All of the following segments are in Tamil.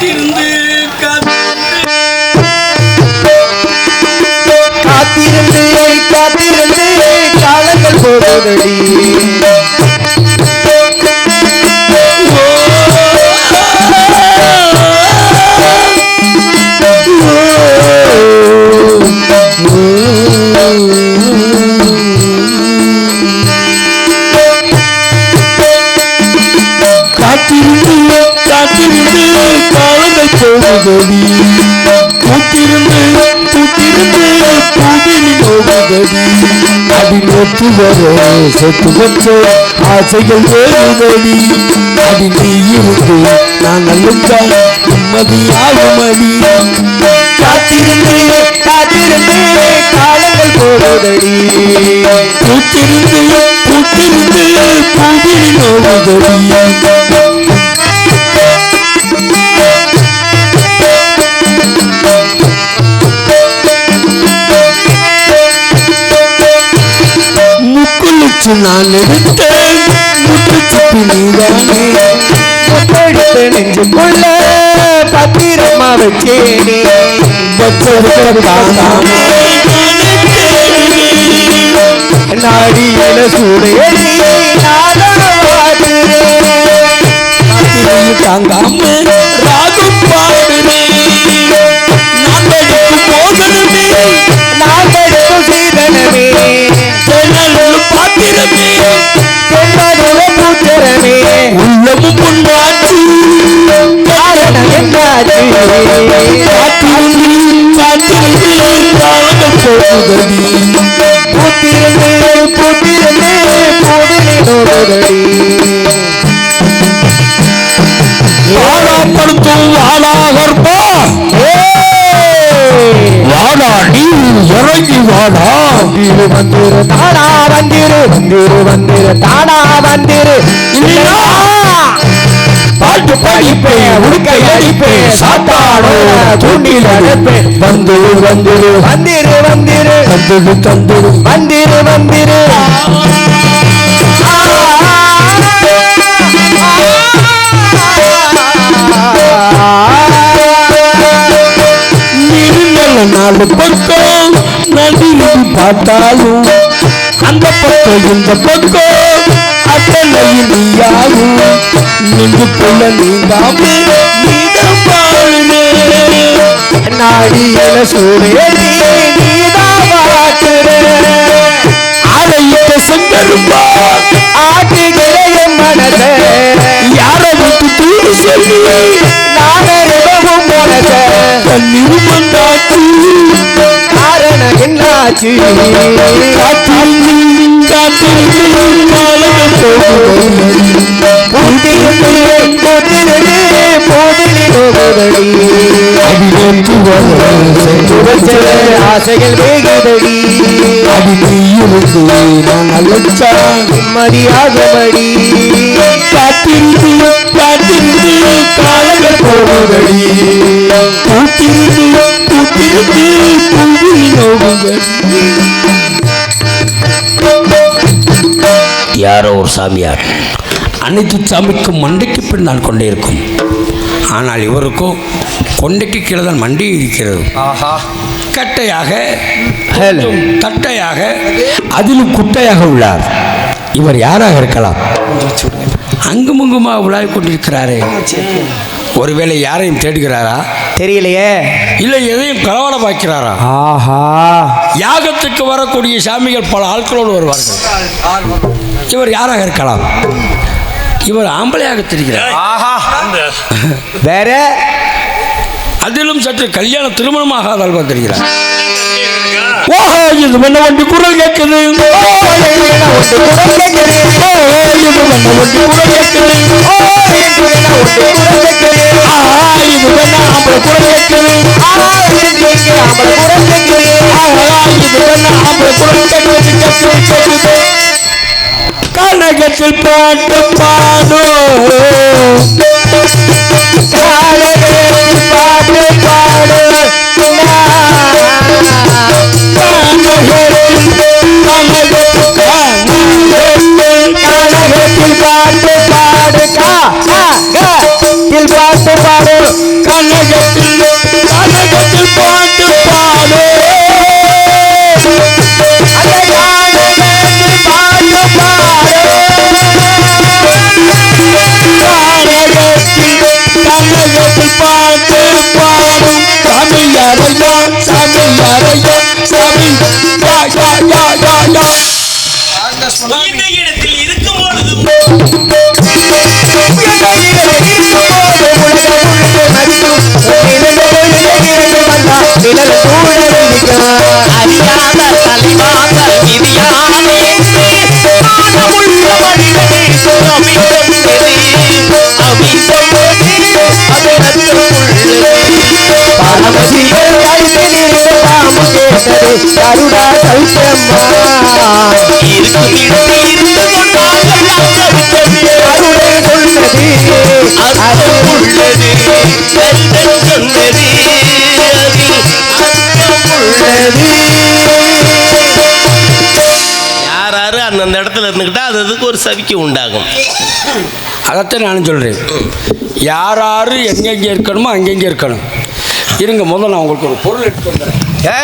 காத்திருந்து அடி வர சொத்து வச்ச ஆசைகள் வேறுதடி அடி நீ இருந்து நான் நிம்மதியாகும் அடி காத்திருந்து காத்திருந்து காலங்கள் போகுதடி. பூத்திருந்து பூத்திருந்து பூவினி போகுதடி முக்குளிச்சு நான் எடுத்தேன். முட்டு சுப்பி நீதானே. முத்தெடுத்து நெஞ்சுக்குள்ள பத்திரமா வச்சேனே வச்சிருக்கிறதாமே நாடியில சூடையடி நானும் தாங்காம வாழாப்படுத்தும் வாழாகற்பா வாடா நீ இறங்கி வாடா. வந்திரு வந்திரு தானா வந்திரு வந்திரு வந்திரு தானா வந்திரு. இல்லையா பாட்டு படிப்பேன் உடுக்கை அடிப்பேன் சாப்பாடோட தூண்டில் அடைப்பேன் வந்துரு வந்துரு. வந்திரு வந்திரு. தந்துடு தந்துடு. வந்திரு வந்திரு. நாலு பக்கம் நடுவில் பார்த்தாலும் அந்த பக்கம் இந்த பக்கம். நெஞ்சுக்குள்ள நீங்காம நீதான் வாழுமே நாடியில சூரியடி நீதான் வாக்குற. அறையிட்ட செங்கரும்பா ஆட்டுகிற என் மனத. யாரை விட்டு தூடு சொல்லி நாகரிகமும் மனத. கண்ணீர் வந்தாச்சு காத்திருந்து காத்திருந்து துவச்சல ஆசைகள் வேகுதடி அடி நீயிருந்து நான் அழைச்சா நிம்மதியாகும்படி காத்திருந்து காத்திருந்து காலங்கள் போகுதடி நோகுதடி யாரோ ஒரு சாமியார். அனைத்து சாமிக்கும் மண்டைக்கு பின்னால் கொண்டே இருக்கும். ஆனால் இவருக்கோ கொண்டைக்கு கீழே தான் மண்டி இருக்கிறது. கட்டையாக தட்டையாக அதிலும் குட்டையாக உள்ளார். இவர் யாராக இருக்கலாம்? அங்குமுங்குமாக உலாவிக் கொண்டிருக்கிறாரே. ஒருவேளை யாரையும் தேடுகிறாரா? தெரியலையே. இல்லை எதையும் களவாட பார்க்கிறாரா ஆஹா. யாகத்துக்கு வரக்கூடிய சாமிகள் பல ஆட்களோடு வருவார்கள். இவர் யாராக இருக்கலாம்? இவர் ஆம்பளையாக தெரிகிறார். வேற? அதிலும் சற்று கல்யாண திருமணமாக தெரிகிறார். ஓஹோ இது என்ன வண்டி குரல் கேட்குது இது என்ன வண்டி குரல் கேட்குது இது ஆம்பளை குரல் கேட்குது இது ஆம்பளை குரல் கேட்குது கேட்குது கேட்குது கனகத்தில் பாட்டு பா இந்த இடத்தில் இருக்கும் பொழுது அறியாத தலைவாசல் விதியானே மானமுள்ள மனிதனே சுரமி கொண்டது அவி கொண்டது கருதல் சொன்னது யாராரு அந்தந்த இடத்துல இருந்துக்கிட்டா அது அதுக்கு ஒரு சவிக்கு உண்டாகும். அதைத்தான் நானும் சொல்கிறேன் யார் யார் எங்கெங்கே இருக்கணுமோ அங்கெங்கே இருக்கணும். இருங்க முதல்ல நான் உங்களுக்கு ஒரு பொருள் எடுத்து வந்துடுறேன். ஏ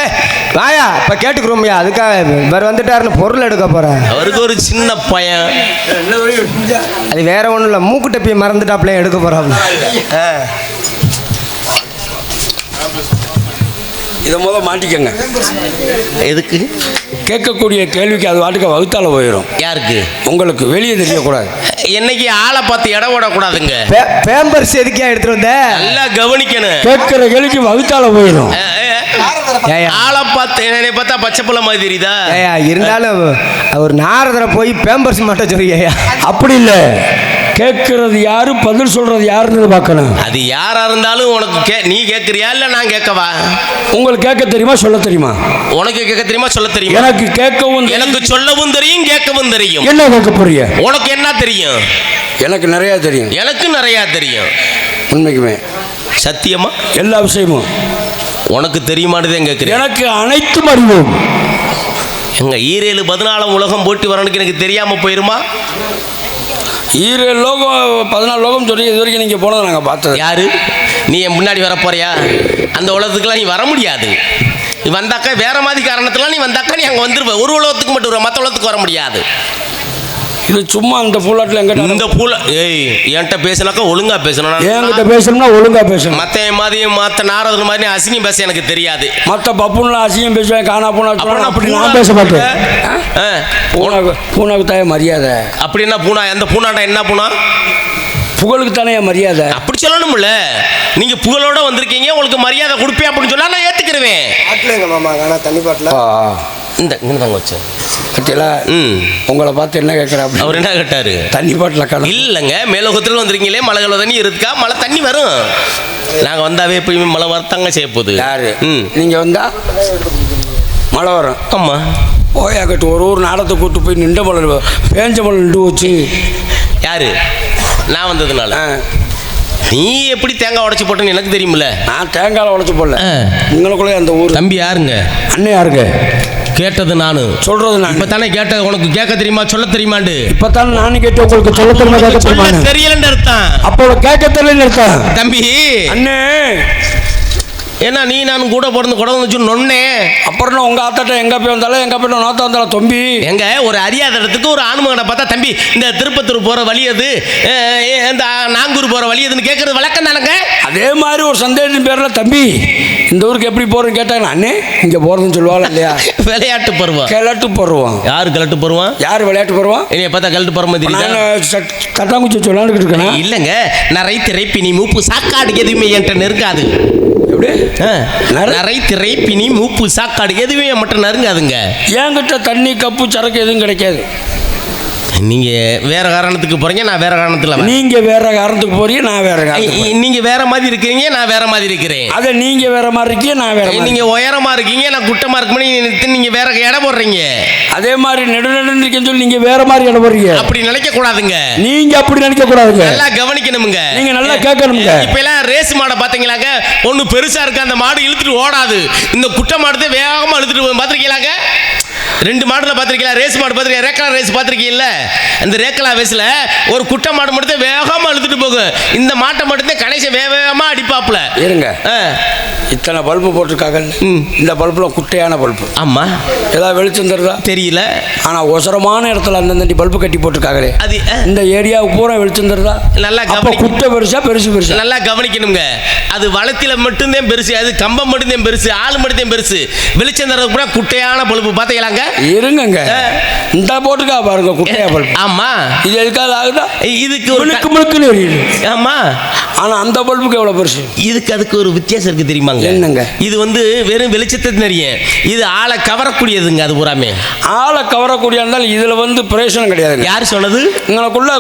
வாயா இப்ப கேட்டுக்கிறோம்யா அதுக்காக இவர் வந்துட்டாருன்னு பொருள் எடுக்க போறேன் அவருக்கு ஒரு சின்ன பையன் அது வேற ஒண்ணும் இல்ல மூக்கு டப்பி மறந்துட்டாப்ல எடுக்க போறாப்ல இதை முதல் மாட்டிக்கங்க. எதுக்கு? கேட்கக்கூடிய கேள்விக்கு அது வாட்டுக்கு வகுத்தால போயிடும் யாருக்கு? உங்களுக்கு வெளியே தெரியக்கூடாது. என்னைக்கு ஆளை பார்த்து இடம் விடக்கூடாதுங்க பேம்பர்ஸ் எதுக்கியா எடுத்துட்டு வந்த? நல்லா கவனிக்கணும். கேட்கிற கேள்விக்கு வகுத்தால போயிடும் ஆளை பார்த்து என்னை பார்த்தா பச்சை புள்ள மாதிரி தெரியுதா? ஏயா இருந்தாலும் அவர் நாரதரை போய் பேம்பர்ஸ் மட்டும் சொல்லியா அப்படி இல்லை. கேட்கறது யாரு? பதில் சொல்றது யாருன்னு பார்க்கணும். அது யாரா இருந்தாலும் உனக்கு கே நீ கேட்குறியா இல்லை நான் கேட்கவா? உங்களுக்கு கேட்க தெரியுமா சொல்ல தெரியுமா? உனக்கு கேட்க தெரியுமா சொல்ல தெரியுமா? எனக்கு கேட்கவும். எனக்கு சொல்லவும் தெரியும் கேட்கவும் தெரியும். என்ன கேட்க போறீங்க? உனக்கு என்ன தெரியும்? எனக்கு நிறைய தெரியும். எனக்கு நிறையா தெரியும். உண்மைக்குமே. சத்தியமா? எல்லா விஷயமும். உனக்கு தெரியுமானதே கேட்குறேன் எனக்கு அனைத்தும் அறிவோம். எங்க ஈரேழு பதினாலாம் உலகம் போட்டி வரணுக்கு எனக்கு தெரியாம போயிருமா? ஈரே லோகம் பதினாலு லோகம் சொல்லி இது வரைக்கும் நீங்கள் போனதை நாங்கள் பார்த்தது. யாரு? நீ என் முன்னாடி வர போறியா? அந்த உலகத்துக்குலாம் நீ வர முடியாது. நீ வந்தாக்கா வேற மாதிரி காரணத்துலாம் நீ வந்தாக்கா நீ அங்கே வந்துருவ. ஒரு உலகத்துக்கு மட்டும் மற்ற உலகத்துக்கு வர முடியாது. இது சும்மா அந்த பூலாட்டில் எங்கிட்ட இந்த பூல ஏய் என்கிட்ட பேசினாக்கா ஒழுங்கா பேசணும் என்கிட்ட பேசணும்னா ஒழுங்கா பேசணும். மற்ற மாதிரி மற்ற நாரதர் மாதிரி அசிங்கம் பேச எனக்கு தெரியாது. மற்ற பப்புன்லாம் அசிங்கம் பேசுவேன் காணா பூனா அப்புறம் அப்படி நான் பேச மாட்டேன் ஆ? பூனாக்கு பூனாக்கு தாய மரியாதை. அப்படின்னா பூனா? எந்த பூனாண்டா என்ன பூனா? புகழுக்கு தானே மரியாதை? அப்படி சொல்லணும்ல. நீங்க புகழோட வந்திருக்கீங்க உங்களுக்கு மரியாதை கொடுப்பேன் அப்படின்னு சொன்னா நான் ஏத்துக்கிருவேன். பாட்டில் மாமா வேணா தண்ணி பாட்டில்? ஆ, இந்த இங்க தாங்க வச்சேன். பத்தியலா ம். உங்களை பார்த்து என்ன கேட்குறேன் அவர் என்ன கேட்டாரு? தண்ணி பாட்டில் கணக்கு இல்லைங்க மேலோகத்தில் வந்திருக்கீங்களே மழை கால தண்ணி இருக்கா? மழை தண்ணி வரும். நாங்க வந்தாவே எப்பயுமே மழை வரத்தாங்க செய்ய போகுது. யாரு? ம். நீங்கள் வந்தா மழை வரும். ஆமா. ஓயாக்கட்டு ஒரு ஒரு நாடத்தை கூட்டு போய் நின்ற மலை பேஞ்ச மலை நின்று வச்சு யாரு? நான் வந்ததுனால. நீ எப்படி தேங்காய் உடைச்சு போட்டேன்னு எனக்கு தெரியுமில்ல. நான் தேங்காய் உடைச்சு போடல. உங்களுக்குள்ளே அந்த ஊர். தம்பி யாருங்க? அண்ணன் யாருங்க? கேட்டது நானு. சொல்றது நான். இப்ப தானே கேட்ட உனக்கு கேட்க தெரியுமா சொல்ல தெரியுமாண்டு. இப்பதான் நானும் கேட்டு உங்களுக்கு சொல்ல தெரியுமா கேட்க தெரியுமா தெரியலன்னு அர்த்தம். அப்போ கேட்க தெரியலன்னு அர்த்தம். தம்பி. அண்ணே. ஏன்னா நீ நான் கூட பிறந்து கூட வச்சு நொன்னே. அப்புறம் உங்க ஆத்தாட்ட எங்க போய் வந்தாலும் எங்க போய் நோத்தா வந்தாலும் தொம்பி. எங்க? ஒரு அறியாத இடத்துக்கு ஒரு ஆணுமகனை பார்த்தா தம்பி இந்த திருப்பத்தூர் போற வழி அஹ், இந்த நாங்கூர் போற வழி எதுன்னு கேட்கறது வழக்கம் தானங்க? அதே மாதிரி ஒரு சந்தேகத்தின் பேர்ல தம்பி இந்த ஊருக்கு எப்படி போறேன்னு கேட்டாங்க அண்ணே இங்க போறதுன்னு சொல்லுவாங்க இல்லையா? விளையாட்டு பருவம். கிழட்டு போடுவோம் யாரு கிளட்டு பருவம்? யார் விளையாட்டு போடுவோம் என்னைய பார்த்தா கிளட்டு பருவம் தெரியுதா? நான் கட்டாங்குச்சி சொல்லாண்டுக்கிட்டு இருக்கேன்? இல்லைங்க நரை திரை பிணி மூப்பு சாக்காடு எதுவுமே என்கிட்ட ஆ, நரை? நரை திரை பிணி மூப்பு சாக்காடு எதுவுமே என் மட்டும் நெருங்காதுங்க என்கிட்ட தண்ணி கப்பு சரக்கு எதுவும் கிடைக்காது நீங்க வேற காரணத்துக்கு போறீங்க நான் வேற காரணத்துல வரேன். நீங்க வேற காரணத்துக்கு போறீங்க நான் வேற காரணத்துக்கு இ- போறேன். நீங்க வேற மாதிரி இருக்கிறீங்க நான் வேற மாதிரி இருக்கிறேன். அதை நீங்க வேற மாதிரி இருக்கீங்க நான் வேற மாதிரி நீங்க உயரமா இருக்கீங்க நான் குட்டமா இருக்குமே நீங்க வேற எடை போடுறீங்க. அதே மாதிரி நெடு நெடுன்னு இருக்கேன்னு சொல்லி நீங்க வேற மாதிரி இடம் போறீங்க அப்படி நினைக்க கூடாதுங்க நீங்க அப்படி நினைக்க கூடாதுங்க நல்லா கவனிக்கணுமுங்க. நீங்க நல்லா கேட்கணுங்க. இப்ப எல்லாம் ரேஸ் மாடை பாத்தீங்களாங்க? ஒண்ணு பெருசா இருக்கு அந்த மாடு இழுத்துட்டு ஓடாது. இந்த குட்டை மாடு தான் வேகமா இழுத்துட்டு போய் பாத்திருக்கீங்களாங்க? ரெண்டு மாடுல பார்த்திருக்கீங்களா? ரேஸ் மாடு பார்த்திருக்கீங்க ரேக்கலா ரேஸ் பார்த்திருக்கீங்கல்ல? அந்த ரேக்கலா ரேஸ்ல ஒரு குட்டை மாடு மட்டும் வேகமா இழுத்துட்டு போகும் இந்த மாட்டை மட்டும் கடைசி வேக வேகமா அடிப்பாப்ல இருங்க. இத்தனை பல்பு போட்டிருக்காங்க ம். இந்த பல்புல குட்டையான பல்பு. ஆமா. ஏதாவது வெளிச்சம் தருதா? தெரியல. ஆனா ஒசரமான இடத்துல அந்தந்த பல்பு கட்டி போட்டிருக்காங்களே. அது இந்த ஏரியாவுக்கு பூரா வெளிச்சம் தருதா? நல்லா அப்ப குட்டை பெருசா பெருசு பெருசா? நல்லா கவனிக்கணுங்க. அது வளத்தில மட்டும்தான் பெருசு அது கம்பம் மட்டும்தான் பெருசு ஆள் மட்டும்தான் பெருசு. வெளிச்சம் தரது கூட குட்டையான பழுப்பு பார்த்தீங்களாங்க இருங்கங்க. ஆ. இந்த போட்டுக்கா பாருங்க குட்டையா பல்பு. ஆமா. இது எதுக்காவது ஆகுதா? இதுக்கு முழுக்கு முழுக்குன்னு எரியுது. ஆமா. ஆனா அந்த பல்புக்கு எவ்வளவு பெருசு? இதுக்கு அதுக்கு ஒரு வித்தியாசம் இருக்கு தெரியுமாங்க? என்னங்க? இது வந்து வெறும் வெளிச்சத்தை தெரியும் இது ஆளை கவரக்கூடியதுங்க அது பூராமே. ஆளை கவரக்கூடிய இருந்தால் இதுல வந்து பிரயோசனம் கிடையாதுங்க யார் சொன்னது? இங்கனக்குள்ள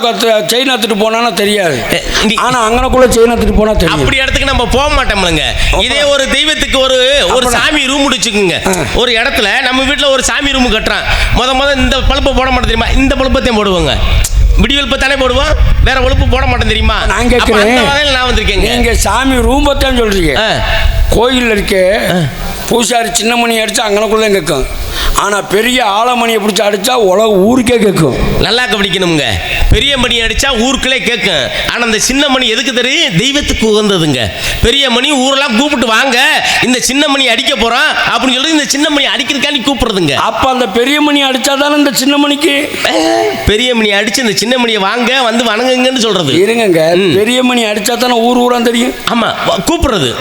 செயின் எடுத்துட்டு போனானா தெரியாது. எ, நீ- ஆனா அங்கனக்குள்ள செயின் எடுத்துட்டு போனா தெரியும். அப்படி இடத்துக்கு நம்ம போக மாட்டோம்லங்க. இதே ஒரு தெய்வத்துக்கு ஒரு ஒரு சாமி ரூம் வச்சுக்குங்க ஒரு இடத்துல நம்ம வீட்ல ஒரு சாமி ரூம் கட்டுறான். முத முத இந்த பழுப்பை போட மாட்டோம் தெரியுமா? இந்த பழுப்பத்தையும் போடுவோங்க. விடிவெளுப்பை தானே போடுவோம். வேற ஒழுப்பு போட மாட்டோம் தெரியுமா? நான் கேட்கிறேன். நான் வந்திருக்கேங்க. நீங்க சாமி ரூபத்தான் சொல்றீங்க. ஆ. கோயில்ல இருக்க பூசாரி சின்ன மணி அடிச்சா அங்கனக்குள்ள கேட்கும் ஆனா பெரிய ஆலமணியை பிடிச்சி அடிச்சா உலக ஊருக்கே கேட்கும் நல்லா கவனிக்கணுங்க பெரிய மணி அடிச்சா ஊருக்குள்ளே கேட்கும் ஆனா அந்த சின்ன மணி எதுக்கு தெரியும்? தெய்வத்துக்கு உகந்ததுங்க. பெரிய மணி ஊரெல்லாம் கூப்பிட்டு வாங்க. இந்த சின்ன மணி அடிக்க போறோம். அப்படின்னு சொல்லி இந்த சின்ன மணி அடிக்கிறதுக்காண்டி கூப்பிடுறதுங்க. அப்ப அந்த பெரிய மணி அடிச்சா தானே இந்த சின்ன மணிக்கு? பெரிய மணி அடிச்சு இந்த சின்ன மணியை வாங்க வந்து வணங்குங்கன்னு சொல்றது. இருங்கங்க. பெரிய மணி அடிச்சா தானே ஊர் ஊரா தெரியும்? ஆமா. வ- கூப்பிடுறது.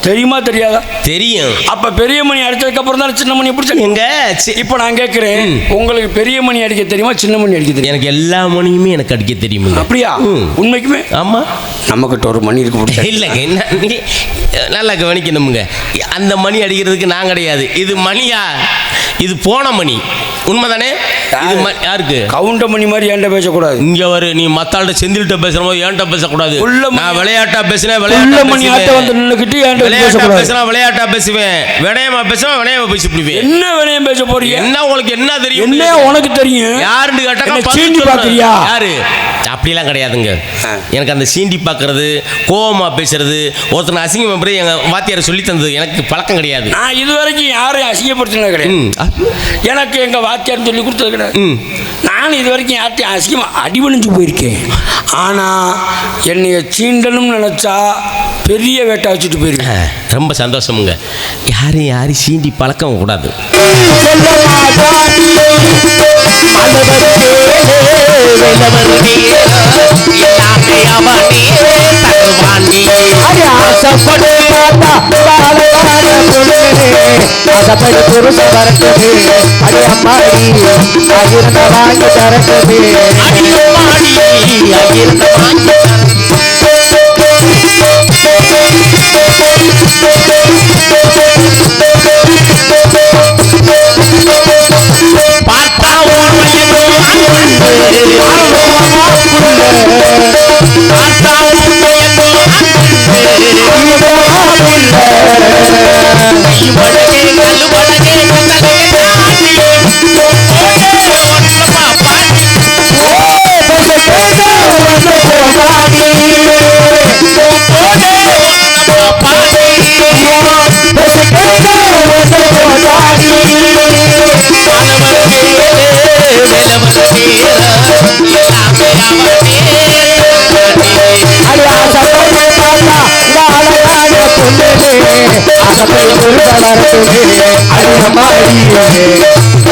தெரியுமா தெரியாதா? தெரியும். அப்ப பெரிய மணி அடிச்சதுக்கு அப்புறம் தானே சின்ன மணி பிடிச்சாங்க எங்க? இப்போ நான் கேட்கிறேன். உங்களுக்கு பெரிய மணி அடிக்க தெரியுமா சின்ன மணி அடிக்க தெரியுமா? எனக்கு எல்லா மணியுமே எனக்கு அடிக்க தெரியுமுங்க அப்படியா. உண்மைக்குமே? ஆமா. நம்மகிட்ட ஒரு மணி இருக்கு இல்லைங்க என்ன நல்லா கவனிக்கணுமுங்க. அந்த மணி அடிக்கிறதுக்கு நான் கிடையாது. இது மணியா? இது போன மணி. உண்மைதானே? இது ம- யாருக்கு? கவுண்ட மணி மாதிரி ஏன்டா பேசக்கூடாது. இங்க வரு நீ மத்தாள்கிட்ட செந்தில்கிட்ட பேசுற போது ஏன்ட்ட பேசக்கூடாது. உள்ள மணி- நான் விளையாட்டா பேசினேன் உள்ள விளையாட்டா மணி ஆட்ட வந்து பேசுவேன் நின்னுக்கிட்டு ஏன்டா விளையாட்டா பேசக்கூடாது. பேசினா விளையாட்டா பேசுவேன். வினயமா பேசுவேன் வினயமா பேசி பிடிவேன் என்ன வினயம் பேச போறீங்க? என்ன உங்களுக்கு என்ன தெரியும்? என்ன உனக்கு தெரியும்? யாருன்னு கேட்டாக்கா என்ன சீண்டி. பார்க்கறியா? யாரு? அப்படிலாம் கிடையாதுங்க. எனக்கு அந்த சீண்டி பார்க்கறது கோவமா பேசுறது ஒருத்தனை அசிங்கம் பண்ணி எங்க வாத்தியார் சொல்லி தந்தது எனக்கு பழக்கம் கிடையாது நான் இது வரைக்கும் யாரையும் அசிங்கப்படுத்தினது கிடையாது. எனக்கு எங்க வாத்தியார் சொல்லி கொடுத்தது கிடையாது. நான் இது வரைக்கும் யார்ட்டையும் அசிங்கமா அடிபணிஞ்சு போயிருக்கேன். ஆனா என்னைய சீண்டனும் நினைச்சா பெரிய வேட்டை வச்சுட்டு போயிருக்கேன் ரொம்ப சந்தோஷமுங்க. யாரையும் யாரையும் சீண்டி பழக்கம் கூடாது. ஆசைப்படு பார்த்தா வாழவான பொண்ணு ஆசைப்படு புருஷ வரட்டுது அடி அம்மாடி ஆகிருந்த வாங்கி தரட்டுது பார்த்தா பார்த்தா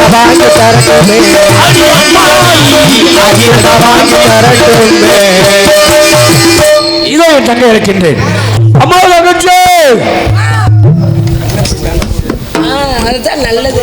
வாங்கி தரட்டுமே வாங்கி தரட்டுமே இதோ என் தங்கை இருக்கின்றேன் அம்மா தங்கச்சி! அதுதான் நல்லது.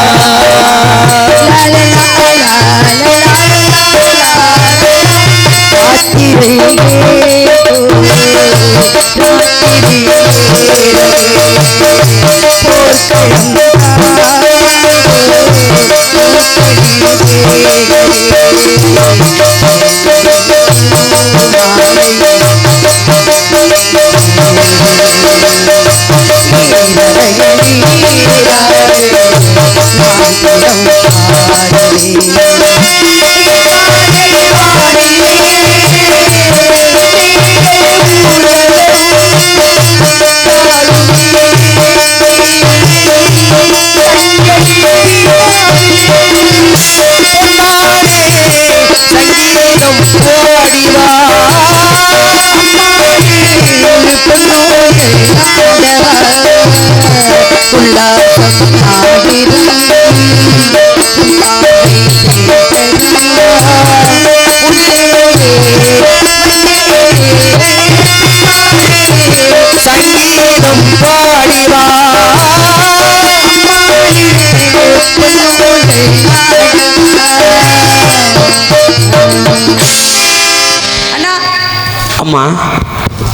அம்மா.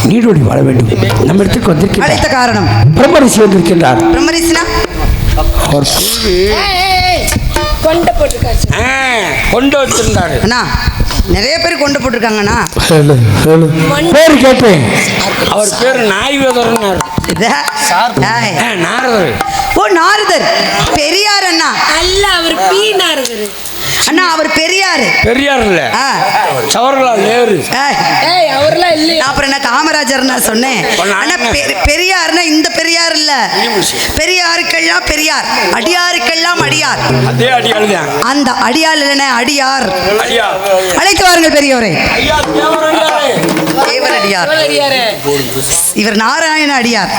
நீடோடி வாழ வேண்டும். நம்ம இடத்துக்கு வந்திருக்கிறார் காரணம். பிரம்மரிசி வந்திருக்கின்றார். பிரம்மரிசினா? அவர் கொண்ட போட்டுருக்காச்சு. ஆ, கொண்டு வச்சிருந்தாரு அண்ணா நிறைய பேர் கொண்டு போட்டிருக்காங்கண்ணா. பேர் கேட்டேன். அவர் பேர் நாய்வேதர்னார் இதா? ஏய். நாரதர். ஓ நாரதர். பெரியார் அண்ணா. அல்ல அவர் பீனாருது அண்ணா அவர் பெரியார். பெரியார் இல்ல. சவர்லால் நேரு. ஏய், அவர்லாம் இல்லையா? நான் அப்புறம் என்ன காமராஜர் நான் சொன்னேன் அண்ணா. பெ- பெரியார்னா இந்த பெரியார் இல்ல. பெரியாருக்கெல்லாம் பெரியார் அடியாருக்கெல்லாம் அடியார். அதே அடி அழுதான் அந்த அடியார் இல்லைன்னா அடியார். அழைத்து வாருங்கள் பெரியவரே தேவர் அடியார். அடியாரே. இவர் நாராயண அடியார்.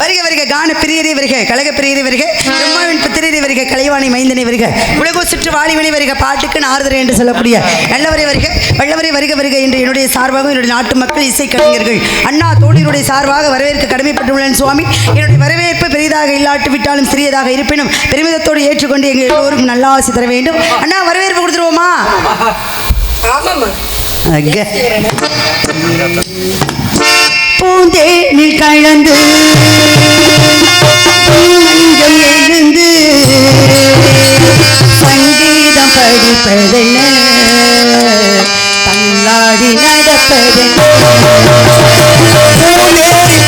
வருக வருக கான பிரியரே வருக கழக பிரியரே வருக பிரம்மாவின் புத்திரரே வருக கலைவாணி மைந்தனை வருக. உலகோ சுற்று வாலிமணி வருக பாட்டுக்கு நாரதரை என்று சொல்லக்கூடிய நல்லவரை வருக வல்லவரை வருக வருக என்று என்னுடைய சார்பாக என்னுடைய நாட்டு மக்கள் இசை கலைஞர்கள் அண்ணா தோழியினுடைய சார்பாக வரவேற்க கடமைப்பட்டுள்ளேன் சுவாமி. என்னுடைய வரவேற்பு பெரிதாக இல்லாட்டு விட்டாலும் சிறியதாக இருப்பினும் பெருமிதத்தோடு ஏற்றுக்கொண்டு எங்கள் எல்லோருக்கும் நல்ல ஆசை தர வேண்டும். அண்ணா வரவேற்பு கொடுத்துருவோமா? அங்க. பூந்தேனில் கலந்து மஞ்சள் எழுந்து சங்கீதம் படிப்பதென்ன? தள்ளாடி நடப்பதென்ன? பூநேரி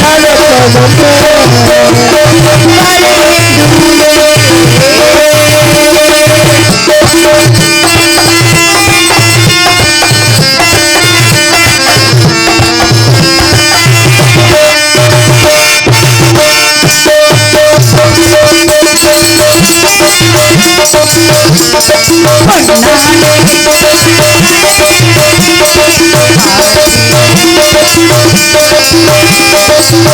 நட பொன்வேணி எழுந்து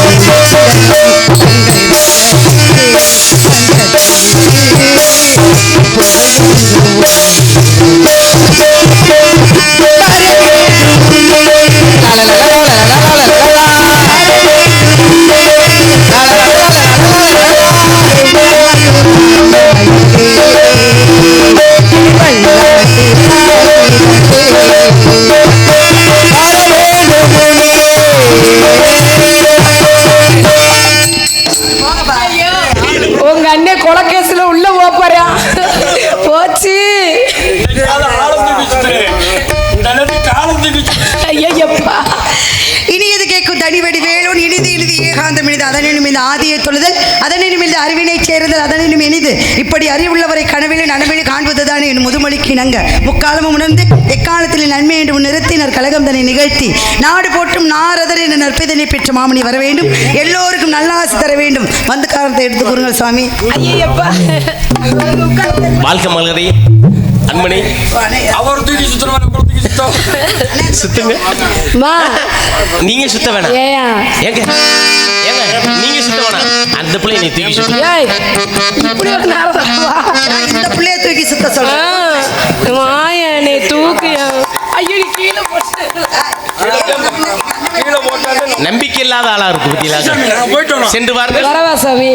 இணங்க முக்காலமும் உணர்ந்து எக்காலத்தில் நன்மை என்று நிறுத்தினர் கழகம் தன்னை நிகழ்த்தி நாடு போற்றும் நாரதர் என்ற நற்பதனை பெற்ற மாமணி வர வேண்டும். எல்லோருக்கும் நல்லாசி தர வேண்டும். வந்து காரணத்தை எடுத்து கூறுங்கள் சுவாமி. வாழ்க்கை மலரி அன்மணி அவர் தூக்கி சுத்தம் அப்புறம் தூக்கி சுத்தம் சுத்துங்க. மா நீங்க சுத்த வேணாம். ஏங்க. ஏங்க நீங்க சுத்த வேணாம். அந்த பிள்ளை நீ தூக்கி சுத்த. ஏய் இப்படி ஒரு இந்த பிள்ளைய தூக்கி சுத்த சொல்றேன். மாயனே தூக்கு. ஐயோ நீ கீழே போட்டு. நம்பிக்கை இல்லாத ஆளா இருக்கு சென்று வரவா சாமி.